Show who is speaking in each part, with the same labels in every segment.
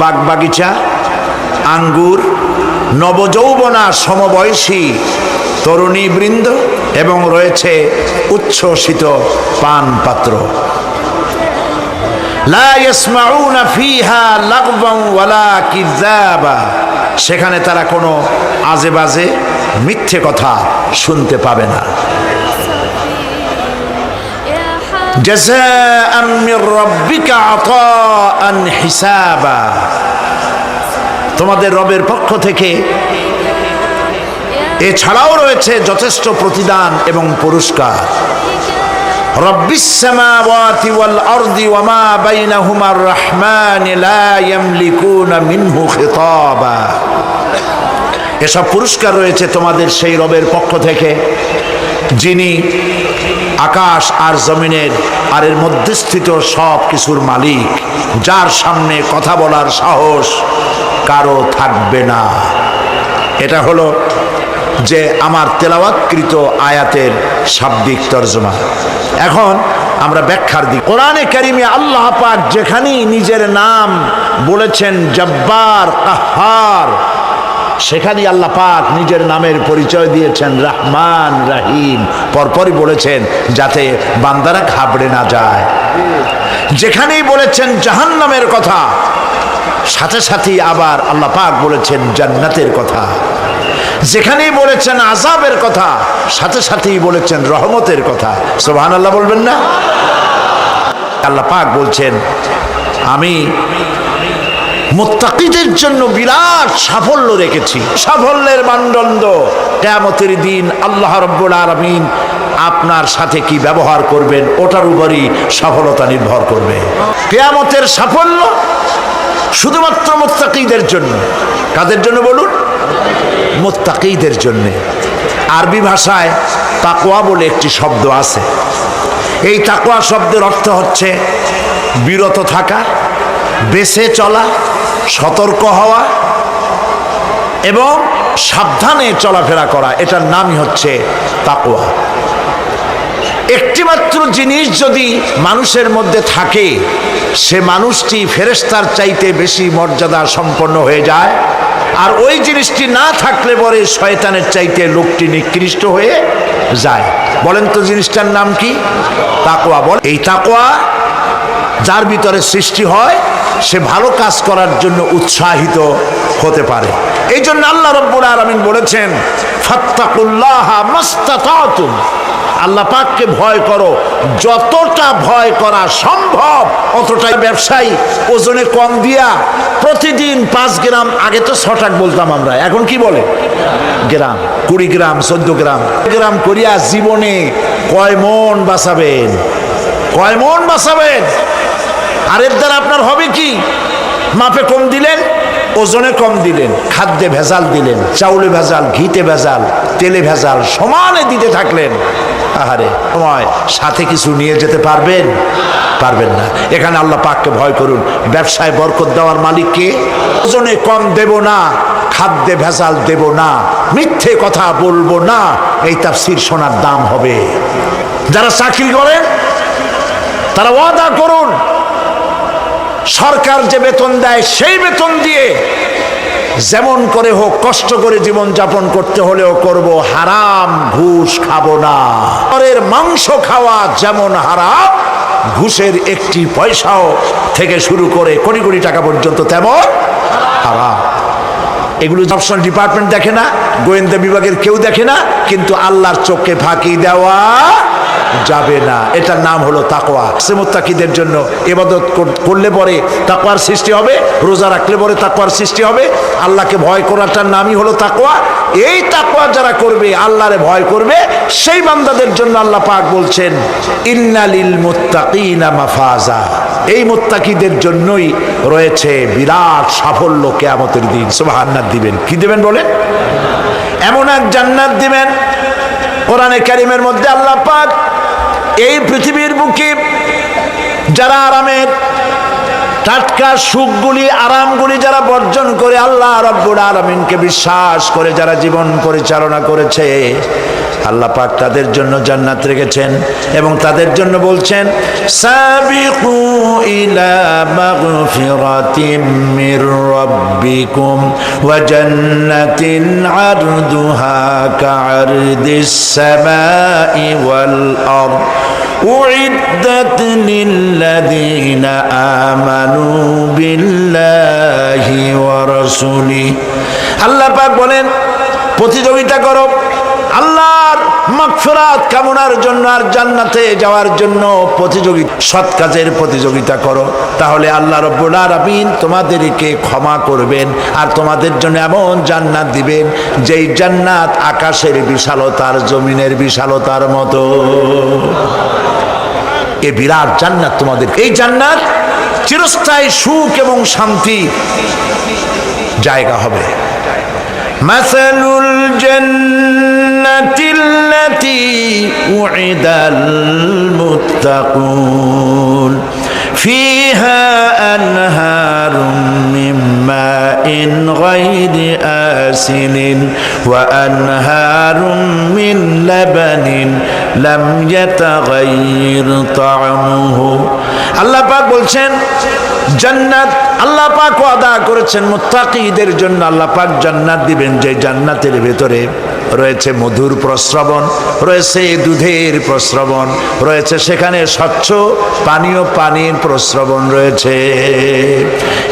Speaker 1: Bug বাগিচা আঙ্গুর, নবযৌবনা সমবয়সী তরুণী বৃন্দ এবং রয়েছে উচ্ছ্বসিত পান পাত্র সেখানে তারা কোনো আজে বাজে মিথ্যে কথা শুনতে পাবে না। جزاء من ربك عطاء حسابا তোমাদের রবের পক্ষ থেকে এছাড়াও রয়েছে যথেষ্ট প্রতিদান এবং পুরস্কার রব্বিস সামাওয়াতি ওয়াল আরদি ওয়া মা বাইনাহুমার রহমান লা ইয়ামলিকুনা মিনহু খিতাবা এসব পুরস্কার রয়েছে তোমাদের সেই রবের পক্ষ থেকে, যিনি আকাশ আর জমিনের আর এর মধ্যস্থিত সব কিছুর মালিক, যার সামনে কথা বলার সাহস কারও থাকবে না। এটা হলো যে আমার তেলাওয়াতকৃত আয়াতের শাব্দিক তর্জমা। এখন আমরা ব্যাখ্যার দিই কোরআনে কারিমে আল্লাহ পাক যেখানেই নিজের নাম বলেছেন, জব্বার, কাহার সেখানেই আল্লাহ পাক নিজের নামের পরিচয় দিয়েছেন, রহমান রাহিম। পরপরই বলেছেন যাতে বান্দারা ঘাবড়ে না যায়। যেখানেই বলেছেন জাহান্নামের কথা, সাথে সাথেই আবার আল্লাহ পাক বলেছেন জান্নাতের কথা। যেখানেই বলেছেন আজাবের কথা, সাথে সাথেই বলেছেন রহমতের কথা। সোহান আল্লাহ বলবেন না? আল্লাহ পাক বলছেন, আমি মোত্তাকিদের জন্য বিরাট সাফল্য রেখেছি সাফল্যের মানদণ্ড। কেয়ামতের দিন আল্লাহ রব্বুল আলমিন আপনার সাথে কি ব্যবহার করবেন, ওটার উপরই সফলতা নির্ভর করবে। কেয়ামতের সাফল্য শুধুমাত্র মোত্তাকিদের জন্য। কাদের জন্য বলুন? মোত্তাকিদের জন্যে। আরবি ভাষায় তাকোয়া বলে একটি শব্দ আছে। এই তাকোয়া শব্দের অর্থ হচ্ছে বিরত থাকা বেছে চলা, সতর্ক হওয়া এবং সাবধানে চলাফেরা করা, এটার নামই হচ্ছে তাকোয়া একটিমাত্র জিনিস যদি মানুষের মধ্যে থাকে, সে মানুষটি ফেরেস্তার চাইতে বেশি মর্যাদা সম্পন্ন হয়ে যায়, আর ওই জিনিসটি না থাকলে পরে শয়তানের চাইতে লোকটি নিকৃষ্ট হয়ে যায়। বলেন তো জিনিসটার নাম কি? তাকোয়া বল এই তাকোয়া যার ভিতরে সৃষ্টি হয় সে ভালো কাজ করার জন্য উৎসাহিত হতে পারে। এই জন্য আল্লাহ রব্বুল আলমিন বলেছেন আল্লাহ পাককে ভয় করো, যতটা ভয় করা সম্ভব, অতটাই ব্যবসায়ী। ওজনে কম দিয়া প্রতিদিন পাঁচ গ্রাম, আগে তো ছটাক বলতাম আমরা, এখন কি বলে? গ্রাম, কুড়ি গ্রাম, চোদ্দ গ্রাম। গ্রাম করিয়া জীবনে কয় মন বাঁচাবেন? কয় মন বাঁচাবেন? আর এর দ্বারা আপনার হবে কি? মাপে কম দিলেন, ওজনে কম দিলেন, খাদ্যে ভেজাল দিলেন, চাউলে ভেজাল, ঘিতে ভেজাল, তেলে ভেজাল, সমানে দিতে থাকলেন। আহারে, সময় সাথে কিছু নিয়ে যেতে পারবেন? পারবেন না। এখানে আল্লাহ পাককে ভয় করুন। ব্যবসায় বরকত দেওয়ার মালিককে ওজনে কম দেব না, খাদ্যে ভেজাল দেব না, মিথ্যে কথা বলব না, এই তাফসির সোনার দাম হবে। যারা চাকরি করেন, তারা ওয়াদা করুন। সরকার যে বেতন দেয়, সেই বেতন দিয়ে যেমন করে হোক, কষ্ট করে জীবন যাপন করতে হলেও করব, হারাম ঘুষ খাব না। পরের মাংস খাওয়া যেমন হারাম, ঘুষের একটি পয়সাও থেকে শুরু করে কোটি কোটি টাকা পর্যন্ত তেমন হারাম। এগুলো দর্শন ডিপার্টমেন্ট দেখে না, গোয়েন্দা বিভাগের কেউ দেখে না, কিন্তু আল্লাহর চোখে ফাঁকি দেওয়া যাবে না। এটার নাম হলো তাকোয়া সে মোত্তাকিদের জন্য এবাদত করলে পরে তাকওয়ার সৃষ্টি হবে, রোজা রাখলে পরে তাকোয়ার সৃষ্টি হবে। আল্লাহকে ভয় করাটার নামই হলো তাকোয়া এই তাকওয়া যারা করবে, আল্লাহরে ভয় করবে, সেই বান্দাদের জন্য আল্লাহ পাক বলছেন, ইন্নালিল মুত্তাকিনা মাফাজা। এই মুত্তাকিদের জন্যই রয়েছে বিরাট সাফল্য কেয়ামতের দিন। সুবহানাল্লাহ দিবেন। কি দিবেন বলেন? এমন এক জান্নাত দিবেন, কোরআনে কারিমের মধ্যে আল্লাহ পাক এই পৃথিবীর বুকে যারা আরামের টাটকা সুখগুলি, আরামগুলি যারা বর্জন করে আল্লাহ রব্বুল আলমিনকে বিশ্বাস করে, যারা জীবন পরিচালনা করেছে আল্লাহ পাক তাদের জন্য জান্নাত রেখেছেন এবং তাদের জন্য বলছেন সাবিকু ইলা মাগফিরাতিম মির রাব্বিকুম ওয়া জান্নাতিন আরদুহা কা'আরদিস সামাই ওয়াল আরদ أعدت للذين آمنوا بالله ورسوله আল্লাহ পাক বলেন প্রতিযোগিতা করো আল্লাহর মাগফিরাত কামনার জন্য আর জান্নাতে যাওয়ার জন্য প্রতিযোগিতা সৎ কাজের প্রতিযোগিতা করো। তাহলে আল্লাহ রব্বুল আলামিন তোমাদেরকে ক্ষমা করবেন আর তোমাদের জন্য এমন জান্নাত দিবেন, যেই জান্নাত আকাশের বিশালতার, জমিনের বিশালতার মতো। এ বিরাট জান্নাত তোমাদের। এই জান্নাত চিরস্থায়ী সুখ এবং শান্তি জায়গা হবে। مثل الجنة التي وعد المتقون. فيها أنهار من ماء غير آسن وأنهار من لبن লাম ইয়াতাগায়্যির তা'মুহু আল্লাহ পাক বলছেন, জান্নাত আল্লাহ পাক ওয়াদা করেছেন মুত্তাকিদের জন্য। আল্লাহ পাক জান্নাত দিবেন যে জান্নাতের ভেতরে রয়েছে মধুর প্রস্রবণ, রয়েছে দুধের প্রস্রবণ, রয়েছে সেখানে স্বচ্ছ পানীয় পানির প্রস্রবণ রয়েছে।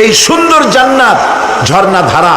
Speaker 1: এই সুন্দর জান্নাত ঝর্ণা ধারা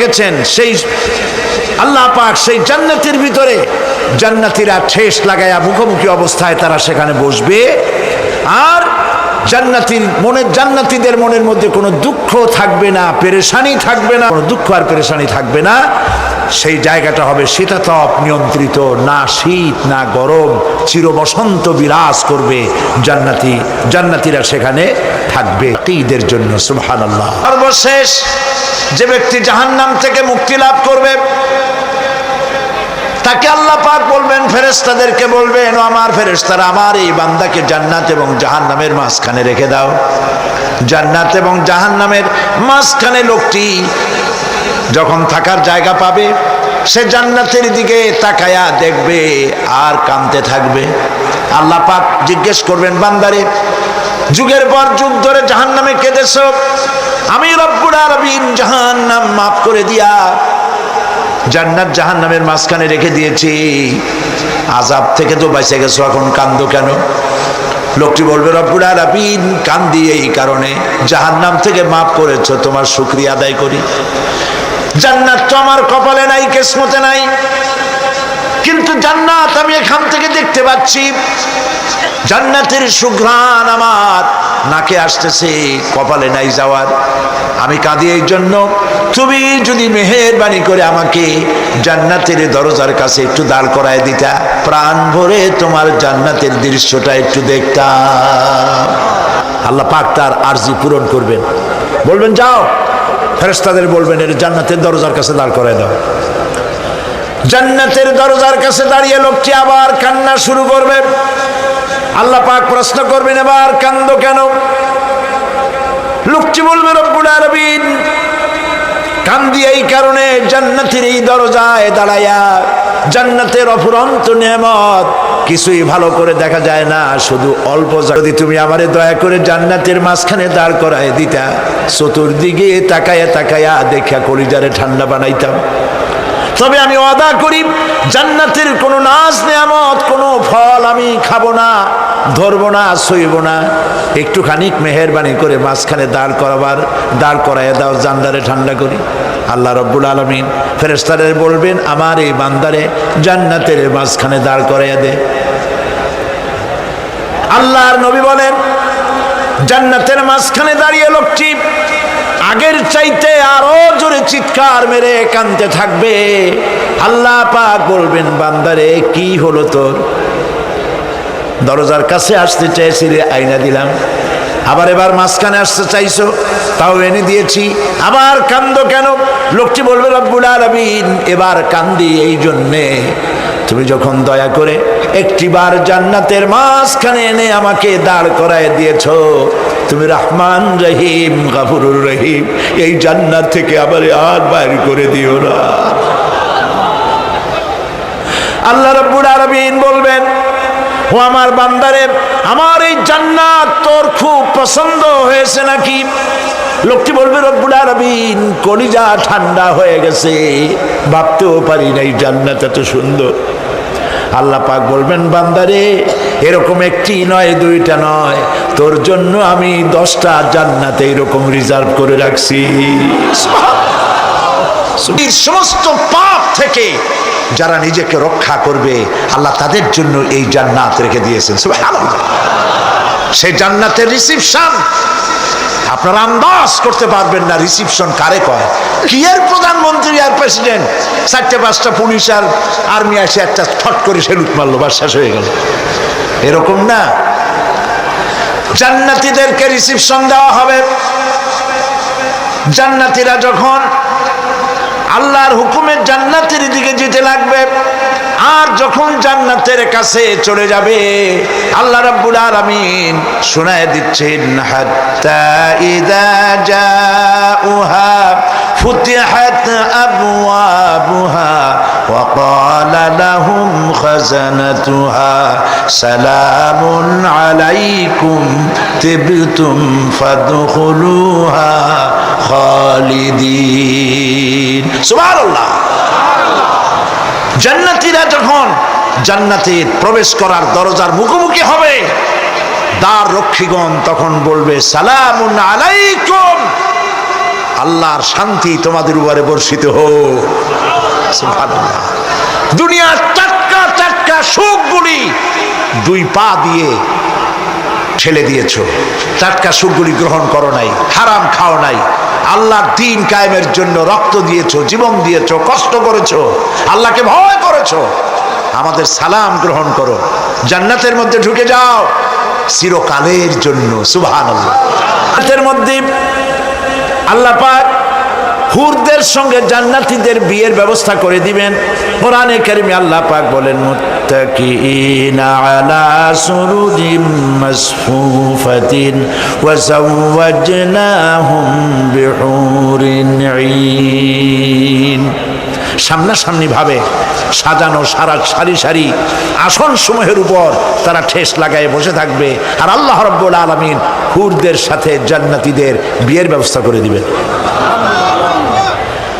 Speaker 1: রেখেছেন, সেই আল্লাহ পাক সেই জান্নাতের ভিতরে জান্নাতিরা ঠেস লাগায়া মুখোমুখি অবস্থায় তারা সেখানে বসবে। আর জান্নাতির মনের জান্নাতিদের মনের মধ্যে কোনো দুঃখ থাকবে না, পেরেশানি থাকবে না, কোনো দুঃখ আর পেরেশানি থাকবে না। সেই জায়গাটা হবে শীতাতপ নিয়ন্ত্রিত, না শীত, না গরম চির বসন্ত বিরাজ করবে জান্নাতি, জান্নাতিরা সেখানে থাকবে ঈদের জন্য সুবহান আল্লাহ সর্বশেষ যে ব্যক্তি জাহান্নাম থেকে মুক্তি লাভ করবে, তাকে আল্লাহ পাক বলবেন ফেরেস্তাদেরকে বলবেন আমার ফেরেস্তারা আমার এই বান্দাকে জান্নাত এবং জাহান্নামের মাঝখানে রেখে দাও। জান্নাত এবং জাহান্নামের মাঝখানে লোকটি যখন থাকার জায়গা পাবে, সে জান্নাতের দিকে তাকায়া দেখবে আর কানতে থাকবে। আল্লাহ পাক জিজ্ঞেস করবেন, বান্দারে, যুগের পর যুগ ধরে জাহান্নামে কেঁদেছ? আমি আরবিন জাহান্নাম মাফ করে দিয়া জান্নাত জাহান্নামের মাঝখানে রেখে দিয়েছি। আজাব থেকে তো বেঁচে গেছো, এখন কান্দো কেন? লোকটি বলবে, রব্বুল আলামিন, কান্দি এই কারণে। জাহান্নাম থেকে মাফ করেছ, তোমার শুক্রিয়া আদায় করি। জান্নাত তো আমার কপালে নাই, কিসমতে নাই। কিন্তু জান্নাত আমি এখান থেকে দেখতে পাচ্ছি। জান্নাতের সুঘ্রাণ আমার নাকে আসতেছে, কপালে নাই যাওয়ার। আমি কাঁদি এই জন্য। তুমি যদি মেহেরবানি করে আমাকে জান্নাতের দরজার কাছে একটু দাঁড় করায় দিতা, প্রাণ ভরে তোমার জান্নাতের দৃশ্যটা একটু দেখতাম। আল্লাহ পাক তার আরজি পূরণ করবেন। বলবেন, যাও। ফেরেস্তাদের বলবেন, এর জান্নাতের দরজার কাছে দাঁড় করায় দাও। জান্নাতের দরজার কাছে দাঁড়িয়ে লোকটি আবার কান্না শুরু করবে। আল্লাহ পাক প্রশ্ন করবেন, এবার কান্দ কেন? লোকটি বলবে, রব্বুল আরবিন কান্দি এই কারণে জান্নাতের এই দরজায় দাঁড়াইয়া জান্নাতের অফুরন্ত নেমত কিছুই ভালো করে দেখা যায় না। শুধু অল্প যদি তুমি আমারে দয়া করে জান্নাতের মাঝখানে দাঁড় করায় দিতা, চতুর্দিকে তাকায়া তাকায়া দেখা কলিজারে ঠান্ডা বানাইতাম। তবে আমি ওয়াদা করি, জান্নাতের কোনো নাচ নেয়ামত, কোনো ফল আমি খাব না, ধরবো না, সইব না। একটুখানি মেহরবানি করে মাঝখানে দাঁড় করাবার, দাঁড় করাইয়া দাও, জান্দারে ঠান্ডা করি। আল্লাহ রব্বুল আলমিন ফেরেস্তারে বলবেন, আমার এই বান্দারে জান্নাতের মাঝখানে দাঁড় করাইয়া দে। আল্লাহর নবী বলেন, জান্নাতের মাঝখানে দাঁড়িয়ে লোকটি আগের চাইতে আরও জোরে চিৎকার মেরে কানতে থাকবে। আল্লাহ পাক বলবেন, বান্দারে, কি হলো তোর? দরজার কাছে আসতে চাইছি রে আইনা দিলাম। আবার এবার মাঝখানে আসতে চাইছো, তাও এনে দিয়েছি। আবার কান্দ কেন? লোকটি বলবে, রব্বুল আলামিন, এবার কান্দি এই জন্যে। তুমি যখন দয়া করে একটিবার জান্নাতের মাঝখানে এনে আমাকে দাঁড় করায় দিয়েছ তুমি রহমান রহিম, গাফুরুর রহিম, এই জান্নাত থেকে আবার আর বাইর করে দিও না। আল্লাহ রব্বুল আলামিন বলবেন, ও আমার বান্দারে, আমার এই জান্নাত তোর খুব পছন্দ হয়েছে নাকি? লোকটি বলবে, রব্বুল আলামিন, কলিজা ঠান্ডা হয়ে গেছে। ভাবতেও পারি না এই জান্নাত এত সুন্দর। আল্লাহ পাক বলবেন, বান্দারে, এরকম একটি নয়, দুইটা নয়। তোর জন্য আমি দশটা জান্নাতে এরকম রিজার্ভ করে রাখছি। সমস্ত পাপ থেকে যারা নিজেকে রক্ষা করবে, আল্লাহ তাদের জন্য এই জান্নাত রেখে দিয়েছেন। সুবহানাল্লাহ। সেই জান্নাতের রিসিপশন আপনারা আন্দাজ করতে পারবেন না রিসিপশন কারে কয় কি এর প্রধানমন্ত্রী আর প্রেসিডেন্ট চারটে, পাঁচটা পুলিশ আর আর্মি আসে, একটা ছট করে সেলুট মারলো বা শেষ হয়ে গেল। এরকম না। জান্নাতীদেরকে রিসিপশন দেওয়া হবে। জান্নাতীরা যখন আল্লাহর হুকুমের জান্নাতের দিকে যেতে লাগবে আর যখন জান্নাতের কাছে চলে যাবে আল্লাহ রাব্বুল আলামিন শোনায় দিচ্ছেন হাত্তা ইদা জাউহা ফুতিহাত আবওয়াবুহা وقال لهم خزنتها سلام عليكم تبتم فادخلوها খালিদিন সুবহানাল্লাহ জান্নাতীরা যখন জান্নাতে প্রবেশ করার দরজার মুখোমুখি হবে দ্বার রক্ষীগণ তখন বলবে, সালামুন আলাইকুম। আল্লাহর শান্তি তোমাদের উপরে বর্ষিত হোক। দুনিয়ার টাটকা টাটকা সুখগুলি দুই পা দিয়ে ঠেলে দিয়েছ। টাটকা সুখগুলি গ্রহণ করো নাই, হারাম খাও নাই। আল্লাহর দিন কায়েমের জন্য রক্ত দিয়েছ, জীবন দিয়েছ, কষ্ট করেছ, আল্লাহকে ভয় করেছ। আমাদের সালাম গ্রহণ করো। জান্নাতের মধ্যে ঢুকে যাও। চিরকালের জন্য সুবাহ আল্লাহ মধ্যে আল্লাহ পাক হুরদের সঙ্গে জান্নাতীদের বিয়ের ব্যবস্থা করে দিবেন। কোরআনে কারিমে আল্লাহ পাক বলেন মুত্তাকিনা আলা সুরুদিম মাসফুফাতিন ওয়া বিহুরিন ঈন। সামনাসামনি ভাবে সাজানো সারা সারি সারি আসন সমূহের উপর তারা ঠেস লাগায় বসে থাকবে আর আল্লাহ রব্বুল আলমিন হুরদের সাথে জান্নাতীদের বিয়ের ব্যবস্থা করে দিবেন।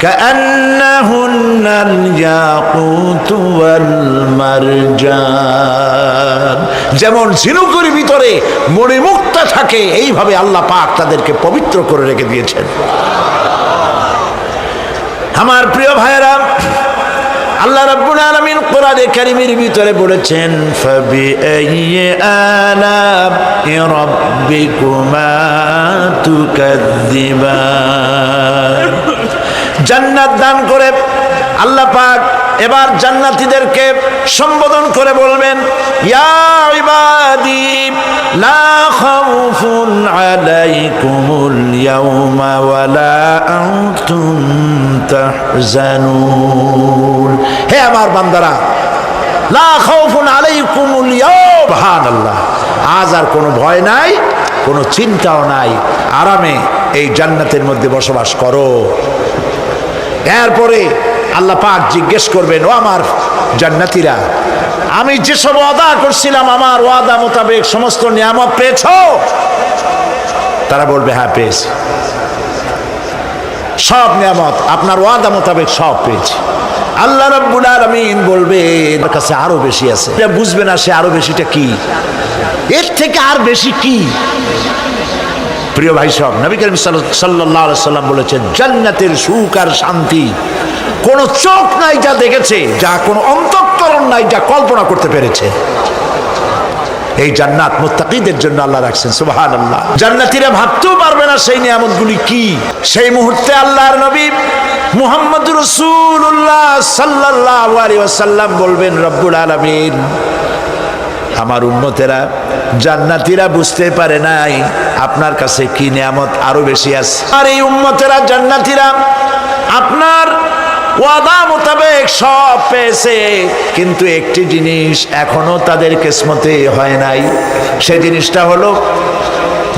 Speaker 1: كأنهن الياقوت والمرجان যেমন ঝিনুকের ভিতরে মণিমুক্তা থাকে এইভাবে আল্লাহ পাক তাদেরকে পবিত্র করে রেখে দিয়েছেন আমার প্রিয় ভাইরা আল্লাহ রাব্বুল আলামিন কোরআনে কারীমের ভিতরে বলেছেন ফাবি আইয়ি আলাপ রাব্বিকুমা তুকাদ্দিবান জান্নাত দান করে আল্লাহ পাক এবার জান্নাতীদেরকে সম্বোধন করে বলবেন হে আমার বান্দারা আজ আর কোনো ভয় নাই, কোনো চিন্তাও নাই। আরামে এই জান্নাতের মধ্যে বসবাস করো। এরপরে আল্লাহ পাক জিজ্ঞেস করবেন, ও আমার জান্নাতীরা, আমি যেসব ওয়াদা করছিলাম, আমার ওয়াদা মোতাবেক সমস্ত নিয়ামত পেয়েছ? তারা বলবে হ্যাঁ পেয়েছি। সব নিয়ামত, আপনার ওয়াদা মোতাবেক সব পেয়েছি। আল্লাহ রব্বুল আলামিন বলবে এর কাছে আরও বেশি আছে। বুঝবে না সে আরও বেশিটা কি। এর থেকে আর বেশি কি? প্রিয় ভাই সব, নবী করিম সাল্লাহ সাল্লাম বলেছেন, জান্নাতের সুখ আর শান্তি কোনো চোখ নাই যা দেখেছে, যা কোনো অন্তঃকরণ নাই যা কল্পনা করতে পেরেছে। এই জান্নাত মুত্তাকিদের জন্য আল্লাহ রাখছেন সুবহান আল্লাহ জান্নাতীরা ভাবতেও পারবে না সেই নিয়ামতগুলি কি। সেই মুহূর্তে আল্লাহর নবী মুহাম্মদ রসুল্লাহ সাল্লাহ আলী ওয়াসাল্লাম বলবেন, রব্বুল আলমিন আমার উন্নতেরা জান্নাতীরা বুঝতে পারে নাই আপনার কাছে কি নিয়ামত আরও বেশি আছে। আর এই উম্মতেরা জান্নাতীরা আপনার ওয়াদা মোতাবেক সব পেয়েছে, কিন্তু একটি জিনিস এখনও তাদের কিসমতে হয় নাই। সে জিনিসটা হলো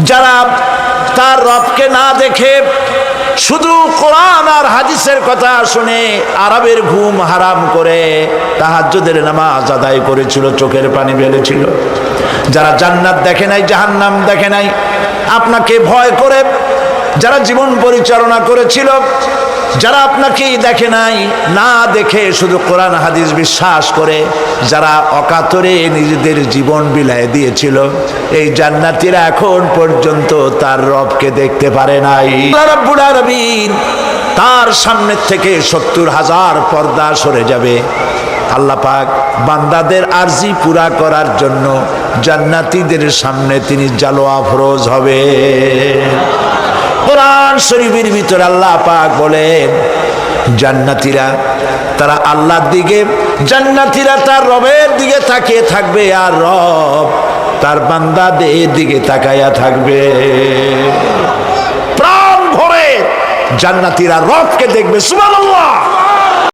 Speaker 1: যারা তার রবকে না দেখে শুধু কোরআন আর হাদিসের কথা শুনে আরবের ঘুম হারাম করে তাহাজ্যদের নামাজ আদায় করেছিল, চোখের পানি ফেলেছিল। যারা জান্নাত দেখে নাই, জাহান্নাম দেখে নাই, আপনাকে ভয় করে যারা জীবন পরিচালনা করেছিল, যারা আপনাকেই দেখে নাই, না দেখে শুধু কোরআন, হাদিস বিশ্বাস করে, যারা অকাতরে নিজেদের জীবন বিলায় দিয়েছিল, এই জান্নাতিরা এখন পর্যন্ত তার রবকে দেখতে পারে নাই। তার সামনের থেকে সত্তর হাজার পর্দা সরে যাবে। আল্লাহ পাক বান্দাদের আর্জি পুরা করার জন্য জান্নাতীদের সামনে তিনি জালোয়া ফরোজ হবে। কোরআন শরীফের ভিতরে আল্লাহ পাক বলেন, জান্নাতীরা তারা আল্লাহর দিকে, জান্নাতীরা তার রবের দিকে তাকিয়ে থাকবে আর রব তার বান্দাদের দিকে তাকাইয়া থাকবে। প্রাণ ভরে জান্নাতীরা রবকে দেখবে, সুবহানাল্লাহ।